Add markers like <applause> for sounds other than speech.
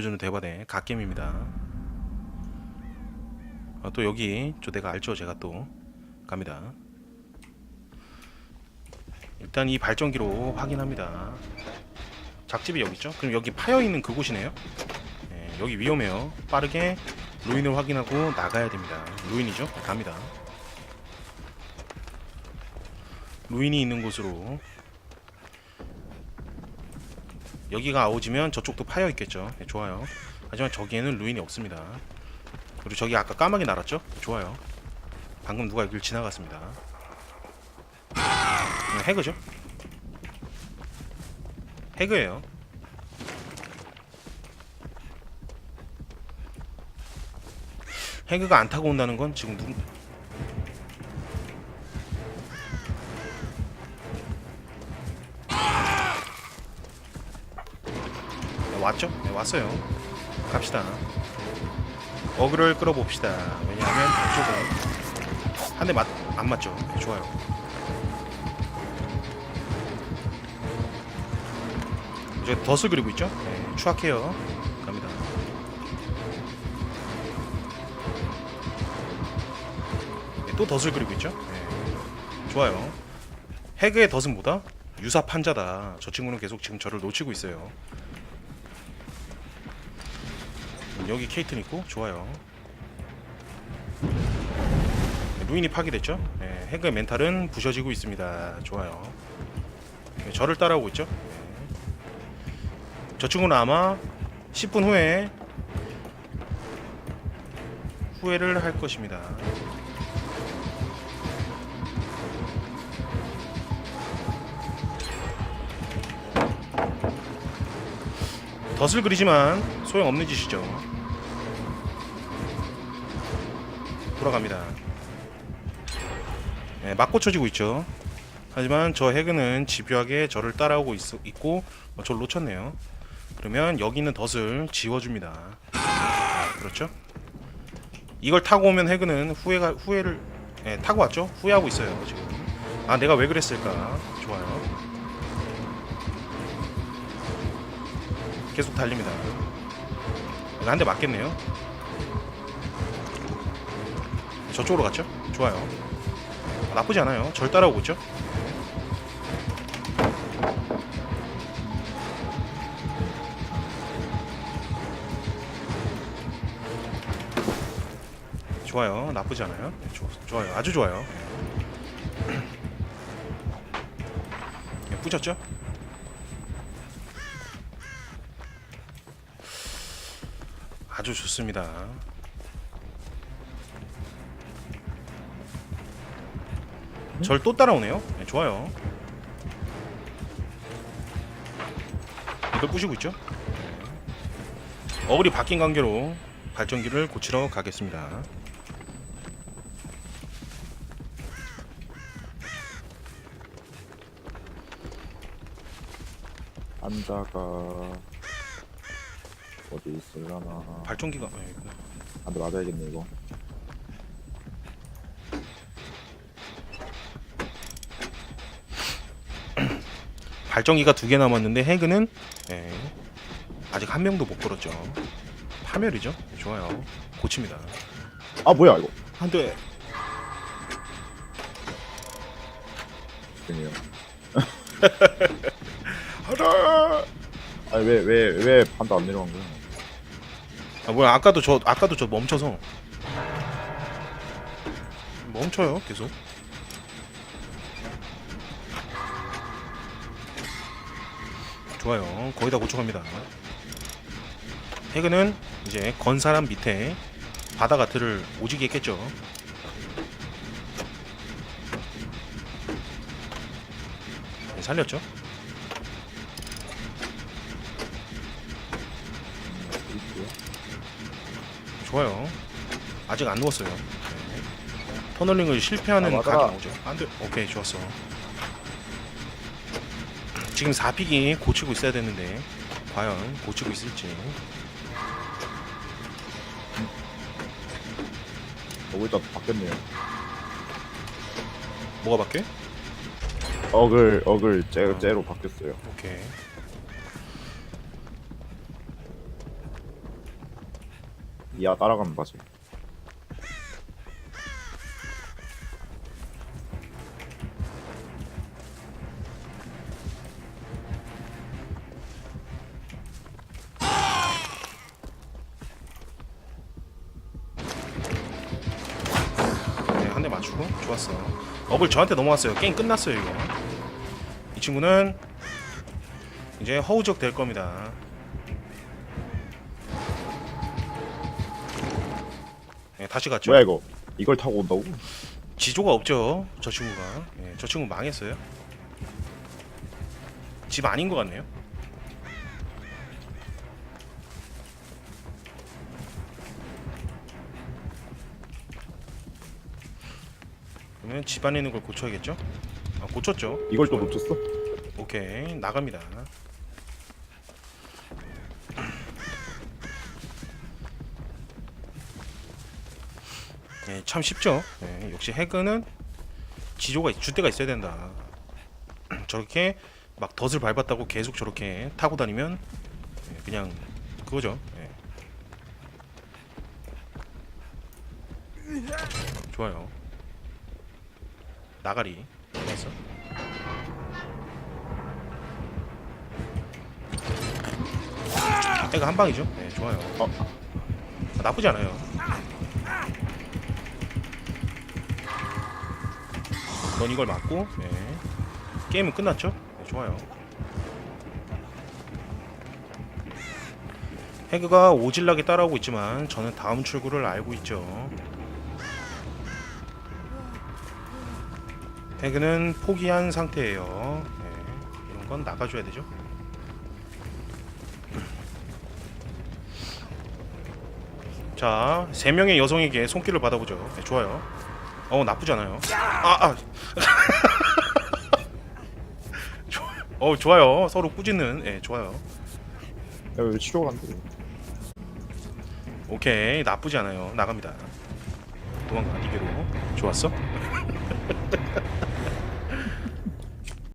요즘 대바대 갓겜입니다. 아, 또 여기 저 내가 알죠 제가 또 갑니다. 일단 이 발전기로 확인합니다. 작집이 여기 있죠? 그럼 여기 파여 있는 그곳이네요. 예, 여기 위험해요. 빠르게 루인을 확인하고 나가야 됩니다. 루인이죠? 갑니다. 루인이 있는 곳으로 여기가 아오지면 저쪽도 파여 있겠죠. 네, 좋아요. 하지만 저기에는 루인이 없습니다. 그리고 저기 아까 까마귀 날았죠? 좋아요. 방금 누가 여길 지나갔습니다. 네, 해그죠? 해그예요. 해그가 안 타고 온다는 건 지금 누 네, 왔죠? 네, 왔어요. 갑시다. 어그를 끌어봅시다. 왜냐하면 이쪽은 한 대 맞, 안 맞죠? 네, 좋아요. 이제 덫을 그리고 있죠? 네, 추악해요. 갑니다. 네, 또 덫을 그리고 있죠? 네, 좋아요. 해그의 덫은 뭐다? 유사 판자다. 저 친구는 계속 지금 저를 놓치고 있어요. 여기 케이튼 있고 좋아요. 네, 루인이 파괴됐죠? 네, 해그의 멘탈은 부셔지고 있습니다. 좋아요. 네, 저를 따라오고 있죠? 네. 저 친구는 아마 10분 후에 후회를 할 것입니다. 덫을 그리지만 소용없는 짓이죠. 돌아갑니다. 네, 막 고쳐지고 있죠. 하지만 저 해그는 집요하게 저를 따라오고 있, 있고 어, 저를 놓쳤네요. 그러면 여기 있는 덫을 지워줍니다. 아, 그렇죠? 이걸 타고 오면 해그는 후회가 후회를 예, 타고 왔죠? 후회하고 있어요 지금. 아 내가 왜 그랬을까? 좋아요. 계속 달립니다. 한 대 맞겠네요. 저쪽으로 갔죠? 좋아요. 아, 나쁘지 않아요. 절 따라오고 있죠? 좋아요. 나쁘지 않아요. 네, 좋, 좋아요. 아주 좋아요. 네, <clears throat> 뿌졌죠? 아주 좋습니다. 절 또 따라오네요. 네, 좋아요. 이걸 부시고 있죠? 네. 어글이 바뀐 관계로 발전기를 고치러 가겠습니다. 환자가 어디 있을라나 발전기가 네, 한대 맞아야겠네 이거 발전기가 두 개 남았는데 해그는 네, 아직 한 명도 못 걸었죠. 파멸이죠. 좋아요. 고칩니다. 아 뭐야 이거 한 대. 죄송해요 <laughs> 하나. 아니 왜 왜왜 판도 안 내려간 거야 아 뭐야 아까도 저 아까도 저 멈춰서 멈춰요 계속. 좋아요. 거의 다 고쳐갑니다. 해그는 이제 건 사람 밑에 바다 가트를 오지게 했겠죠. 네, 살렸죠. 음, 어디 있고요? 좋아요. 아직 안 누웠어요. 네. 터널링을 실패하는 아. 각이 나오죠. 안 돼. 오케이, 좋았어. 지금 4픽이 고치고 있어야 되는데 과연 고치고 있을지. 어 일단 바뀌었네요 뭐가 바뀌어? 어글 어글 째, 어. 째로 바뀌었어요 오케이. 이하 따라가는 바지. 네, 한 대 맞추고 좋았어. 억을 저한테 넘어왔어요. 게임 끝났어요 이거. 이 친구는 이제 허우적 될 겁니다. 다시 갔죠. 뭐야 이거? 이걸 타고 온다고? 지조가 없죠. 저 친구가. 예, 저 친구 망했어요. 집 아닌 것 같네요. 그러면 집 안에 있는 걸 고쳐야겠죠? 아, 고쳤죠. 이걸 또 좋아요. 놓쳤어? 오케이 나갑니다. 예, 참 쉽죠. 예, 역시 해그는 지조가 주대가 있어야 된다. <clears throat> 저렇게 막 덫을 밟았다고 계속 저렇게 타고 다니면 예, 그냥 그거죠. 예. 좋아요. 나가리 좋았어. 해가 한 방이죠. 네, 좋아요. 어. 아, 나쁘지 않아요. 넌 이걸 맞고 네. 게임은 끝났죠? 네, 좋아요. 해그가 오질나게 따라오고 있지만 저는 다음 출구를 알고 있죠. 해그는 포기한 상태예요. 네, 이런 건 나가줘야 되죠. 자, 세 명의 여성에게 손길을 받아보죠. 네, 좋아요. 어, 나쁘지 않아요. 아, 아. <laughs> 좋- 어, 좋아요. 서로 꾸짖는. 예, 좋아요. 야왜 치료가 안 돼? 오케이, 나쁘지 않아요. 나갑니다. 도망가, 이대로. 좋았어? <laughs>